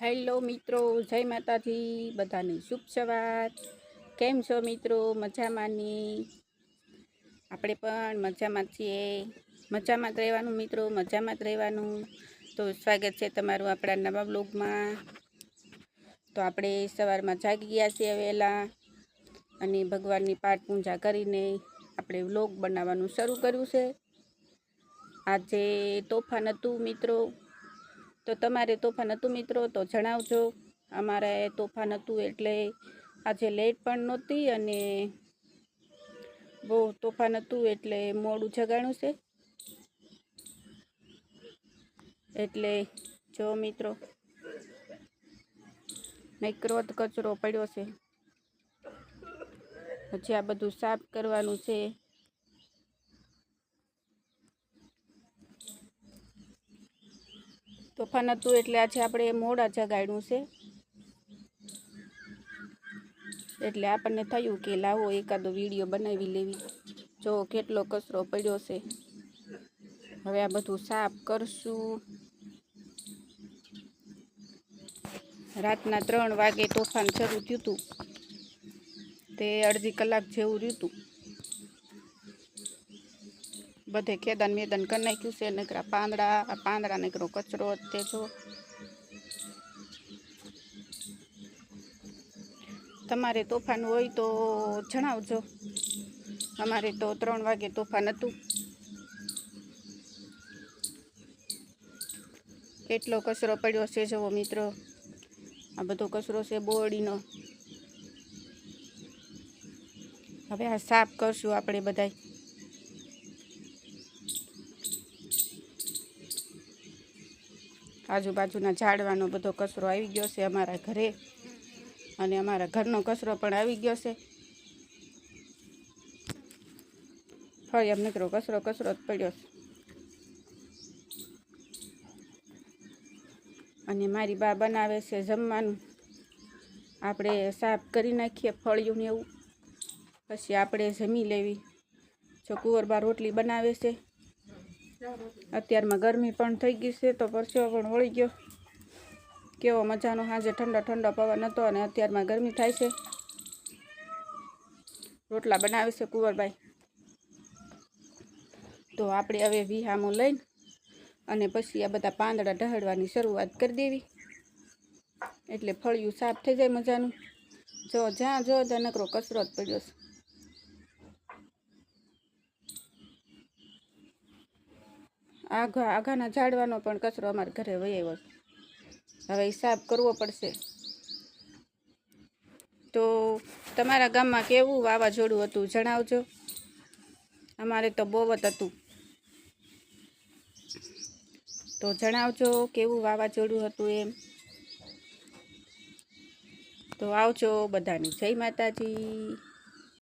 Hello મિત્રો, જય માતાજી, બધાની શુભ સવાર. કેમ છો મિત્રો? મજામાંની આપણે પણ મજામાં છીએ. મજામાં જ રહેવાનું મિત્રો, મજામાં જ રહેવાનું. તો સ્વાગત છે તમારું આપણા નવા બ્લોગમાં. તો આપણે સવારમાં જાગી ગયા છીએ વહેલા અને ભગવાનની પાઠ પૂજા કરીને આપણે વ્લોગ બનાવવાનું શરૂ કર્યું છે. આજે તોફાન હતું મિત્રો. તો તમારે તોફાન હતું મિત્રો, તો જણાવજો. અમારે તોફાન હતું એટલે આજે લેટ પણ નહોતી અને બહુ તોફાન હતું એટલે મોડું જગાણું છે. એટલે જો મિત્રો નકરો જ કચરો પડ્યો છે. પછી આ બધું સાફ કરવાનું છે. તોફાન હતું એટલે આજે આપણે મોડા જગાડ્યું છે. એટલે આપણને થયું કે લાવો એકાદો વીડિયો બનાવી લેવી. જો કેટલો કચરો પડ્યો છે. હવે આ બધું સાફ કરશું. રાતના ત્રણ વાગે તોફાન શરૂ થયું હતું. તે અડધી કલાક જેવું રહ્યું હતું. બધે ખેદાન મેદાન કરી નાખ્યું છે, નકરા પાંદડા, આ પાંદડા નકરો કચરો તે જો. તમારે તોફાન હોય તો જણાવજો. અમારે તો ત્રણ વાગે તોફાન હતું. કેટલો કચરો પડ્યો છે, જુઓ મિત્રો. આ બધો કચરો છે બોડીનો. હવે આ સાફ કરશું આપણે બધાય. આજુબાજુના ઝાડવાનો બધો કચરો આવી ગયો છે અમારા ઘરે. અને અમારા ઘરનો કચરો પણ આવી ગયો છે. ફરી એમ નીકળો, કચરો કચરો જ પડ્યો છે. અને મારી બા બનાવે છે જમવાનું. આપણે સાફ કરી નાખીએ ફળિયું ને એવું. પછી આપણે જમી લેવી. જો કુંવરબા રોટલી બનાવે છે. અત્યારમાં ગરમી પણ થઈ ગઈ છે, તો પરસેવો પણ વળી ગયો. કેવો મજાનો સાંજે ઠંડો ઠંડો પવન હતો અને અત્યારમાં ગરમી થાય છે. રોટલા બનાવે છે કુંવરબાઈ તો આપણે હવે વિહામો લઈને અને પછી આ બધા પાંદડા ઢહડવાની શરૂઆત કરી દેવી. એટલે ફળિયું સાફ થઈ જાય મજાનું. જો જ્યાં જો ત્યાં નકરો કસરત પડ્યો છે. આઘા આઘાના ઝાડવાનો પણ કચરો અમારા ઘરે વહી હવે હિસાબ કરવો પડશે. તો તમારા ગામમાં કેવું વાવાઝોડું હતું જણાવજો? અમારે તો બહુ જ હતું. તો જણાવજો કેવું વાવાઝોડું હતું એમ. તો આવજો બધાની. જય માતાજી.